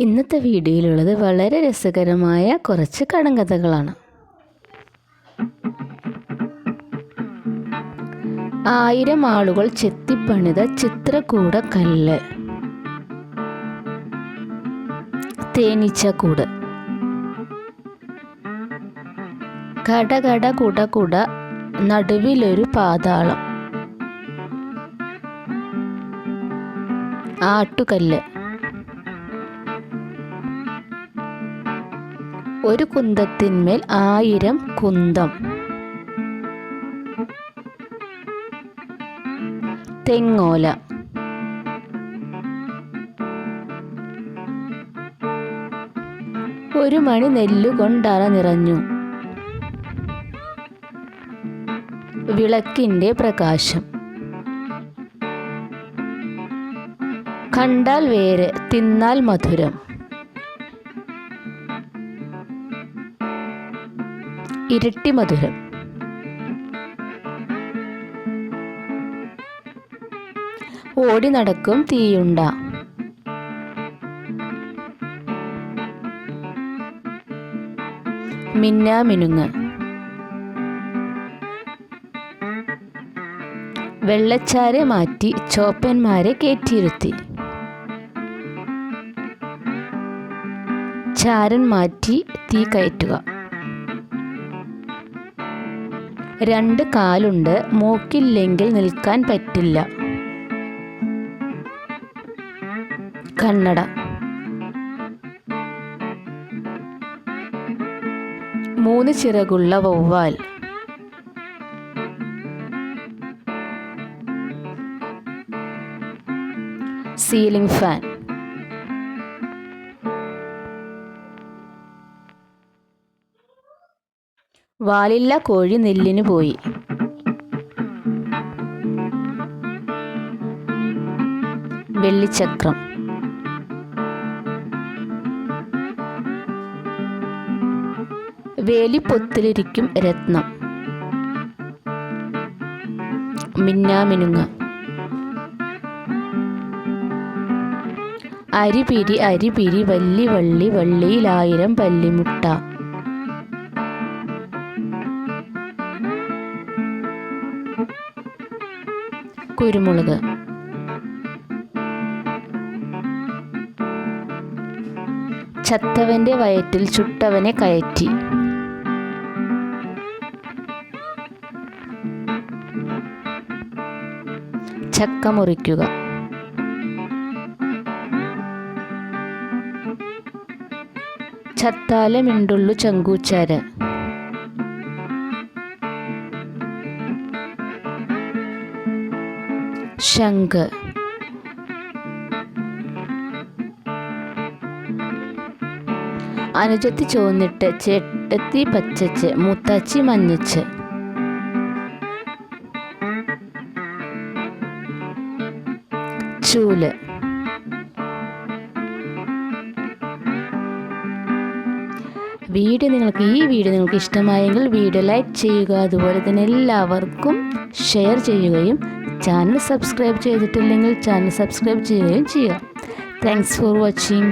ഇന്നത്തെ വീഡിയോയിലുള്ളത് വളരെ രസകരമായ കുറച്ച് കടങ്കഥകളാണ്. ആയിരം ആളുകൾ ചെത്തിപ്പണിത ചിത്രകൂട കല്ല്. തേനീച്ചക്കൂട് കടകട കുട കുട നടുവിലൊരു പാതാളം. ആട്ടുകല്ല്. ഒരു കുന്തത്തിന്മേൽ ആയിരം കുന്തം. തെങ്ങോല. ഒരു മണി നെല്ലുകൊണ്ടറ നിറഞ്ഞു. വിളക്കിന്റെ പ്രകാശം. കണ്ടാൽ വേര് തിന്നാൽ മധുരം. ഇരട്ടി മധുരം. ഓടി നടക്കും തീയുണ്ട. മിന്നാമിനുങ്ങ് വെള്ളച്ചാരെ മാറ്റി ചോപ്പന്മാരെ കയറ്റിയിരുത്തി ചാരൻ മാറ്റി തീ കയറ്റുക. രണ്ട് കാലുണ്ട്. മൂക്കില്ലെങ്കിൽ നിൽക്കാൻ പറ്റില്ല. കണ്ണട. മൂന്ന് ചിറകുള്ള വവ്വാൽ സീലിംഗ് ഫാൻ. വാലില്ല കോഴി നെല്ലിന് പോയി. വെള്ളിച്ചക്രം. വേലിപ്പൊത്തിലിരിക്കും രത്നം. മിന്നാമിനുങ്ങ. അരിപിരി അരിപിരി വല്ലി വള്ളി വള്ളിയിലായിരം പല്ലിമുട്ട. കുരുമുളക്. ചത്തവന്റെ വയറ്റിൽ ചുട്ടവനെ കയറ്റി. ചക്ക മുറിക്കുക. ചത്താലെ മിണ്ടുള്ളു ചങ്കൂച്ചാര്. ശംഖ്. അനുജത്തി ചോന്നിട്ട് ചേട്ടത്തി പച്ചച്ച് മുത്തച്ചി മഞ്ഞച്ച്. ചൂൽ. വീഡിയോ നിങ്ങൾക്ക് ഈ വീഡിയോ നിങ്ങൾക്ക് ഇഷ്ടമായെങ്കിൽ വീഡിയോ ലൈക്ക് ചെയ്യുക. അതുപോലെ തന്നെ എല്ലാവർക്കും ഷെയർ ചെയ്യുകയും ചാനൽ സബ്സ്ക്രൈബ് ചെയ്തിട്ടില്ലെങ്കിൽ ചാനൽ സബ്സ്ക്രൈബ് ചെയ്യുകയും ചെയ്യുക താങ്ക്സ് ഫോർ വാച്ചിങ്